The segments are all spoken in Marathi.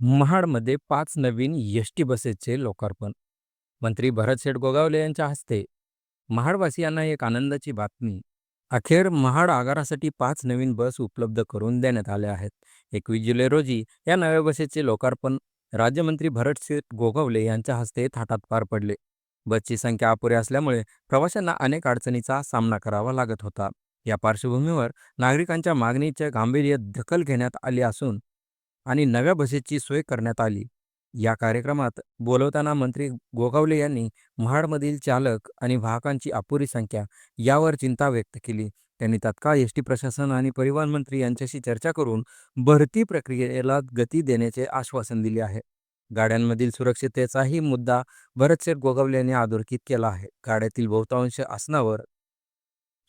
महाडमध्ये पाच नवीन एस टी बसेसचे लोकार्पण. मंत्री भरतशेठ गोगावले यांच्या हस्ते. महाडवासियांना एक आनंदाची बातमी. अखेर महाड आगारासाठी पाच नवीन बस उपलब्ध करून देण्यात आल्या आहेत. एकवीस जुलै रोजी या नव्या बसेसचे लोकार्पण राज्यमंत्री भरतशेठ गोगावले यांच्या हस्ते थाटात पार पडले. बसची संख्या अपुरी असल्यामुळे प्रवाशांना अनेक अडचणीचा सामना करावा लागत होता. या पार्श्वभूमीवर नागरिकांच्या मागणीचे गांभीर्य दखल घेण्यात आली असून आणि नव्या बसेसची सोय करण्यात आली. या कार्यक्रमात बोलवताना मंत्री गोगावले यांनी महाडमधील चालक आणि वाहकांची अपुरी संख्या यावर चिंता व्यक्त केली. त्यांनी तत्काळ एस टी प्रशासन आणि परिवहन मंत्री यांच्याशी चर्चा करून भरती प्रक्रियेला गती देण्याचे आश्वासन दिले आहे. गाड्यांमधील सुरक्षिततेचाही मुद्दा भरतशेठ गोगावले यांनी अधोरेखित केला आहे. गाड्यातील बहुतांश आसनावर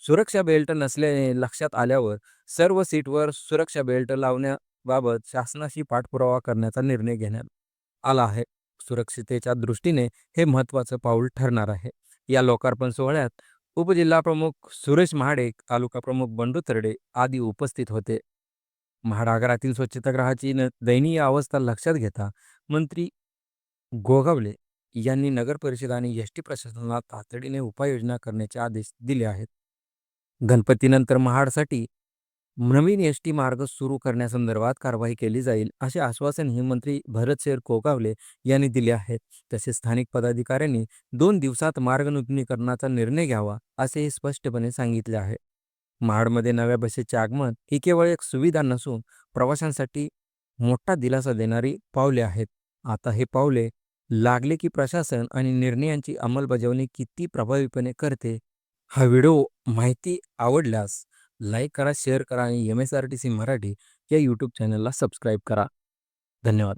सुरक्षा बेल्ट नसल्याने लक्षात आल्यावर सर्व सीटवर सुरक्षा बेल्ट लावण्या बाबत शासनाशी पाठपुरावा करण्याचा निर्णय घेण्यात आला आहे. सुरक्षितेच्या दृष्टीने हे महत्त्वाचं पाऊल ठरणार आहे. या लोकार्पण सोहळ्यात उपजिल्हा प्रमुख सुरेश महाडे तालुका प्रमुख बंडू तरडे आदी उपस्थित होते. महाडागरातील स्वच्छतागृहाची न दयनीय अवस्था लक्षात घेता मंत्री गोगावले यांनी नगर परिषद आणि एस टी प्रशासनाला तातडीने उपाययोजना करण्याचे आदेश दिले आहेत. गणपतीनंतर महाडसाठी नवीन एस टी मार्ग सुरू करण्यासंदर्भात कारवाई केली जाईल असे आश्वासन हे मंत्री भरतशेठ कोकावले यांनी दिले आहे तसेच स्थानिक पदाधिकाऱ्यांनी दोन दिवसात मार्ग नूतनीकरणाचा निर्णय घ्यावा असेही स्पष्टपणे सांगितले आहे. महाडमध्ये नव्या बसेचे आगमन ही केवळ एक सुविधा नसून प्रवाशांसाठी मोठा दिलासा देणारी पावले आहेत. आता हे पावले लागले की प्रशासन आणि निर्णयांची अंमलबजावणी किती प्रभावीपणे करते हा व्हिडिओ माहिती आवडल्यास लाईक करा शेअर करा आणि M S R T C Marathi या यूट्यूब चॅनलला सबस्क्राईब करा. धन्यवाद.